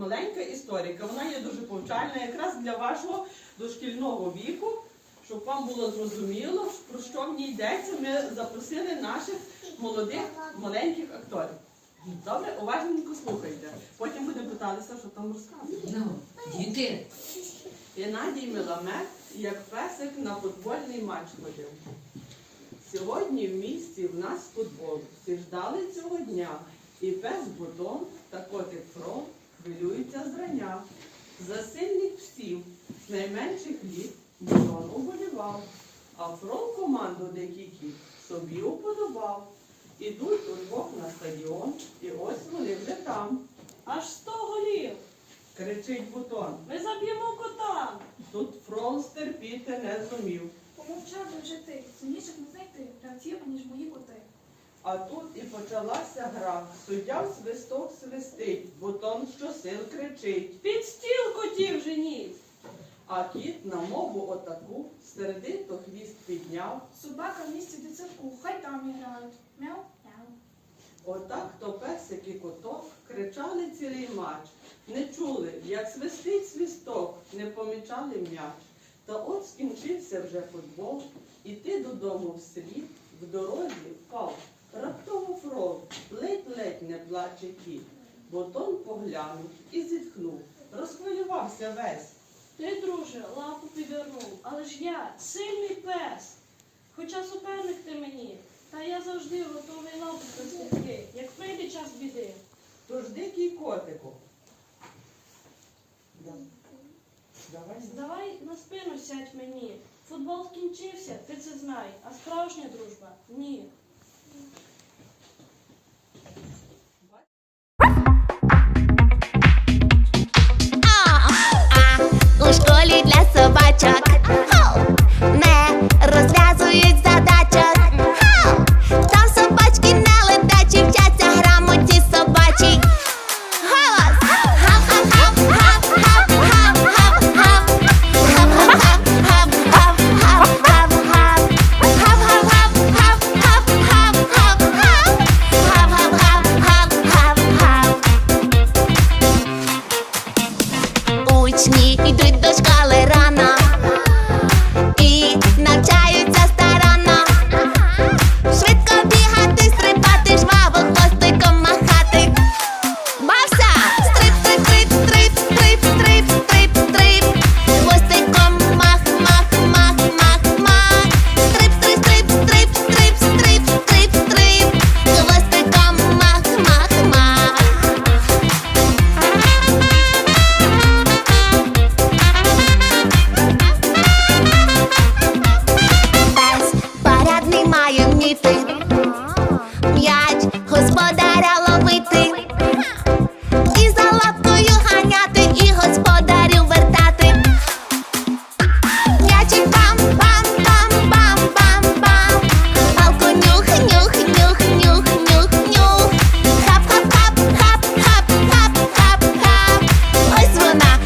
маленька історика. Вона є дуже повчальна, якраз для вашого дошкільного віку, щоб вам було зрозуміло, про що в ній йдеться. Ми запросили наших молодих маленьких акторів. Добре, уважненько слухайте. Потім будемо питатися, що там розказують. Ну, діти, Геннадій Меламет, як песик на футбольний матч ходив. Сьогодні в місті в нас футбол. Всі ждали цього дня. І пес Бутон та котик Фрон хвилюються зрання. За сильних всім, з найменших літ, Бутон уболівав. А Фрон команду Дикий кіт собі уподобав. Ідуть удвох на стадіон, і ось вони вже там. Аж сто голів. Кричить Бутон. Ми заб'ємо кота. Тут Фрон стерпіти не зумів. Помовчав вже ти, сильніших не знайти гравців, ніж мої коти. А тут і почалася гра. Суддя в свисток свистить, бутон щосил кричить. Під стіл котів женіть. А кіт на мову отаку сердито хвіст підняв. Собака в місті до хай там і грають. Мяу, мяу. Отак то песик і коток кричали цілий матч. Не чули, як свистить свисток, не помічали м'яч. Та от скінчився вже футбол, іти додому вслід, в дорозі впав. Раптово фрон, ледь-ледь не плаче кіт. Бутон поглянув і зітхнув, розхвилювався весь. Ти, друже, лапу підвернув, але ж я сильний пес. Хоча суперник ти мені, та я завжди готовий лапу простягти, як прийде час біди. Тож дикий котику. Да. Давай. Давай на спину сядь мені. Футбол скінчився, ти це знай, а справжня дружба ні. Thank you. І ти дошкалера.